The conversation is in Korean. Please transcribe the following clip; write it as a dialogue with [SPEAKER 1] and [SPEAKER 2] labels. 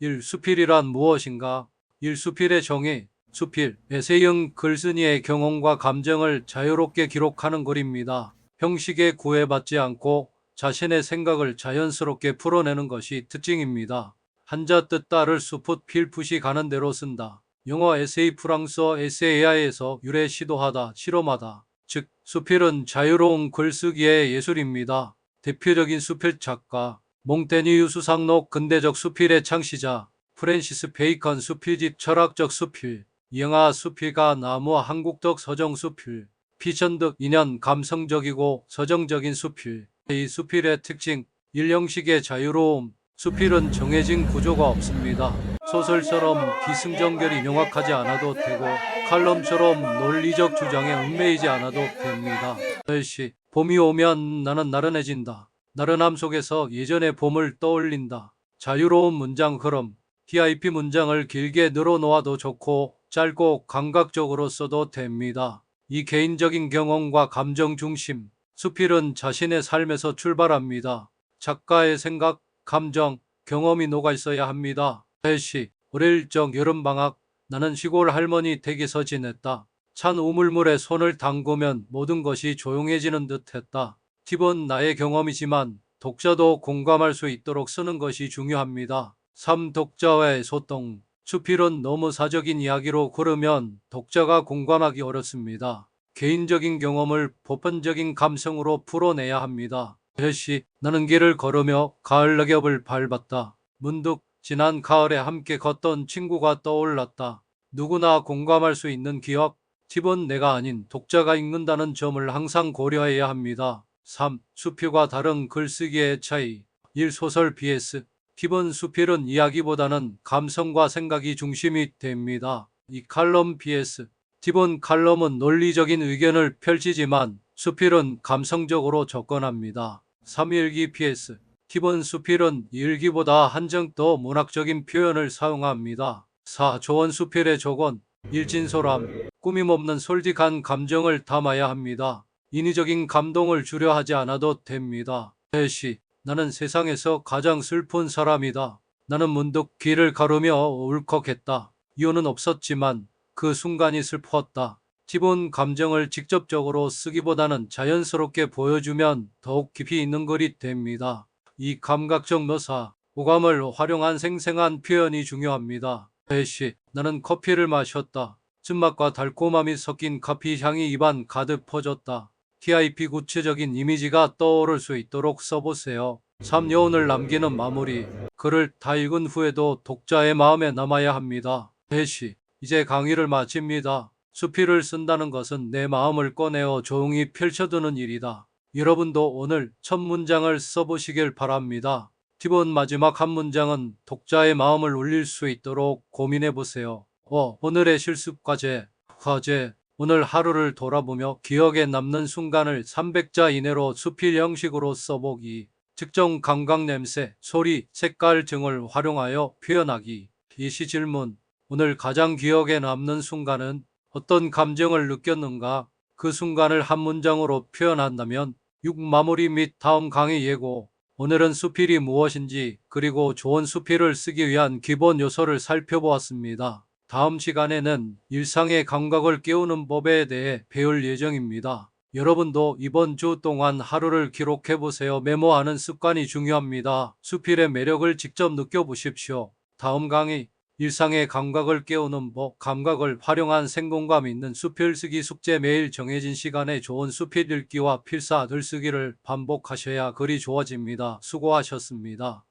[SPEAKER 1] 1. 수필이란 무엇인가? 1. 수필의 정의 수필, 에세이형 글쓴이의 경험과 감정을 자유롭게 기록하는 글입니다. 형식에 구애받지 않고 자신의 생각을 자연스럽게 풀어내는 것이 특징입니다. 한자 뜻 따를 수풋 필풋이 가는 대로 쓴다. 영어 에세이 프랑스어 에세이아에서 유래 시도하다, 실험하다. 즉, 수필은 자유로운 글쓰기의 예술입니다. 대표적인 수필 작가, 몽테니 유 수상록 근대적 수필의 창시자, 프랜시스 베이컨 수필집 철학적 수필, 영화 수필가 나무 한국적 서정 수필, 피천득 인연 감성적이고 서정적인 수필. 이 수필의 특징, 일형식의 자유로움, 수필은 정해진 구조가 없습니다. 소설처럼 기승전결이 명확하지 않아도 되고 칼럼처럼 논리적 주장에 얽매이지 않아도 됩니다. 시 봄이 오면 나는 나른해진다. 나른함 속에서 예전의 봄을 떠올린다. 자유로운 문장 흐름, TIP 문장을 길게 늘어놓아도 좋고 짧고 감각적으로 써도 됩니다. 이 개인적인 경험과 감정 중심, 수필은 자신의 삶에서 출발합니다. 작가의 생각, 감정, 경험이 녹아 있어야 합니다. 해시, 어릴 적 여름방학, 나는 시골 할머니 댁에서 지냈다. 찬 우물물에 손을 담그면 모든 것이 조용해지는 듯 했다. 팁은 나의 경험이지만 독자도 공감할 수 있도록 쓰는 것이 중요합니다. 3. 독자와의 소통. 수필은 너무 사적인 이야기로 고르면 독자가 공감하기 어렵습니다. 개인적인 경험을 보편적인 감성으로 풀어내야 합니다. 해시, 나는 길을 걸으며 가을 낙엽을 밟았다. 문득 지난 가을에 함께 걷던 친구가 떠올랐다. 누구나 공감할 수 있는 기억, 팁은 내가 아닌 독자가 읽는다는 점을 항상 고려해야 합니다. 3. 수필과 다른 글쓰기의 차이 1. 소설 BS 팁은 수필은 이야기보다는 감성과 생각이 중심이 됩니다. 이 칼럼 BS 팁은 칼럼은 논리적인 의견을 펼치지만 수필은 감성적으로 접근합니다. 3일기 PS 팁은 수필은 일기보다 한정 더 문학적인 표현을 사용합니다. 4. 조언 수필의 조건 일진소람 꾸밈 없는 솔직한 감정을 담아야 합니다. 인위적인 감동을 주려 하지 않아도 됩니다. 해시 나는 세상에서 가장 슬픈 사람이다. 나는 문득 길을 가르며 울컥했다. 이유는 없었지만 그 순간이 슬펐다. 기본 감정을 직접적으로 쓰기보다는 자연스럽게 보여주면 더욱 깊이 있는 글이 됩니다. 이 감각적 묘사, 오감을 활용한 생생한 표현이 중요합니다. 해시, 나는 커피를 마셨다. 쓴맛과 달콤함이 섞인 커피 향이 입안 가득 퍼졌다. TIP 구체적인 이미지가 떠오를 수 있도록 써보세요. 3. 여운을 남기는 마무리. 글을 다 읽은 후에도 독자의 마음에 남아야 합니다. 해시, 이제 강의를 마칩니다. 수필을 쓴다는 것은 내 마음을 꺼내어 조용히 펼쳐두는 일이다. 여러분도 오늘 첫 문장을 써보시길 바랍니다. 팁은 마지막 한 문장은 독자의 마음을 울릴 수 있도록 고민해 보세요. 어, 오늘의 실습 과제, 과제, 오늘 하루를 돌아보며 기억에 남는 순간을 300자 이내로 수필 형식으로 써보기. 특정 감각 냄새, 소리, 색깔 등을 활용하여 표현하기. 이시 질문. 오늘 가장 기억에 남는 순간은 어떤 감정을 느꼈는가? 그 순간을 한 문장으로 표현한다면 6. 마무리 및 다음 강의 예고. 오늘은 수필이 무엇인지 그리고 좋은 수필을 쓰기 위한 기본 요소를 살펴보았습니다. 다음 시간에는 일상의 감각을 깨우는 법에 대해 배울 예정입니다. 여러분도 이번 주 동안 하루를 기록해 보세요. 메모하는 습관이 중요합니다. 수필의 매력을 직접 느껴보십시오. 다음 강의 일상의 감각을 깨우는 법, 감각을 활용한 생동감 있는 수필 쓰기 숙제 매일 정해진 시간에 좋은 수필 읽기와 필사 들쓰기를 반복하셔야 글이 좋아집니다. 수고하셨습니다.